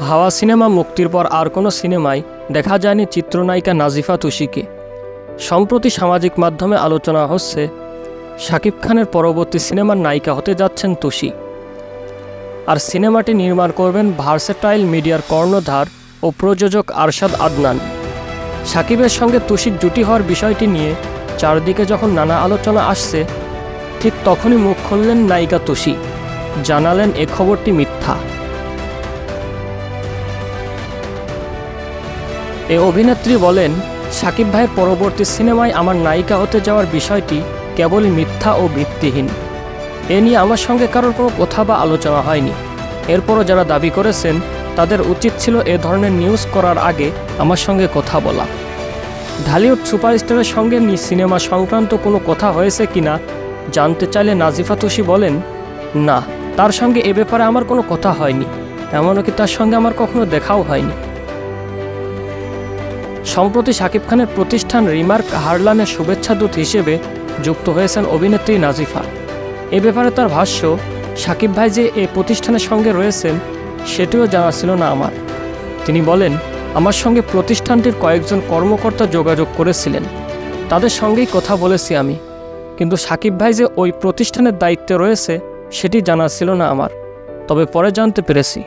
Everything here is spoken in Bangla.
হাওয়া সিনেমা মুক্তির পর আর কোনো সিনেমায় দেখা যায়নি চিত্রনায়িকা নাজিফা তুষিকে। সম্প্রতি সামাজিক মাধ্যমে আলোচনা হচ্ছে, শাকিব খানের পরবর্তী সিনেমার নায়িকা হতে যাচ্ছেন তুষি। আর সিনেমাটি নির্মাণ করবেন ভার্সেটাইল মিডিয়ার কর্ণধার ও প্রযোজক আরশাদ আদনান। সাকিবের সঙ্গে তুষির জুটি হওয়ার বিষয়টি নিয়ে চারদিকে যখন নানা আলোচনা আসছে, ঠিক তখনই মুখ খুললেন নায়িকা তুষি। জানালেন এ খবরটি মিথ্যা। এ অভিনেত্রী বলেন, সাকিব ভাইয়ের পরবর্তী সিনেমায় আমার নায়িকা হতে যাওয়ার বিষয়টি কেবলই মিথ্যা ও ভিত্তিহীন। এ নিয়ে আমার সঙ্গে কারোর কোনো কথা বা আলোচনা হয়নি। এরপরও যারা দাবি করেছেন, তাদের উচিত ছিল এ ধরনের নিউজ করার আগে আমার সঙ্গে কথা বলা। ঢালিউড সুপারস্টারের সঙ্গে সিনেমা সংক্রান্ত কোনো কথা হয়েছে কিনা জানতে চাইলে নাজিফা তুষি বলেন, না, তার সঙ্গে এ ব্যাপারে আমার কোনো কথা হয়নি। এমনকি তার সঙ্গে আমার কখনো দেখাও হয়নি। সম্প্রতি শাকিব খানের প্রতিষ্ঠান রিমার্ক হারলানের শুভেচ্ছা দূত হিসেবে যুক্ত হয়েছেন অভিনেত্রী নাজিফা। এ ব্যাপারে তার ভাষ্য, শাকিব ভাই যে এ প্রতিষ্ঠানের সঙ্গে রয়েছেন, সেটিও জানা ছিল না আমার। তিনি বলেন, আমার সঙ্গে প্রতিষ্ঠানটির কয়েকজন কর্মকর্তা যোগাযোগ করেছিলেন। তাদের সঙ্গেই কথা বলেছি আমি। কিন্তু সাকিব ভাই যে ওই প্রতিষ্ঠানের দায়িত্বে রয়েছে, সেটি জানা ছিল না আমার। তবে পরে জানতে পেরেছি।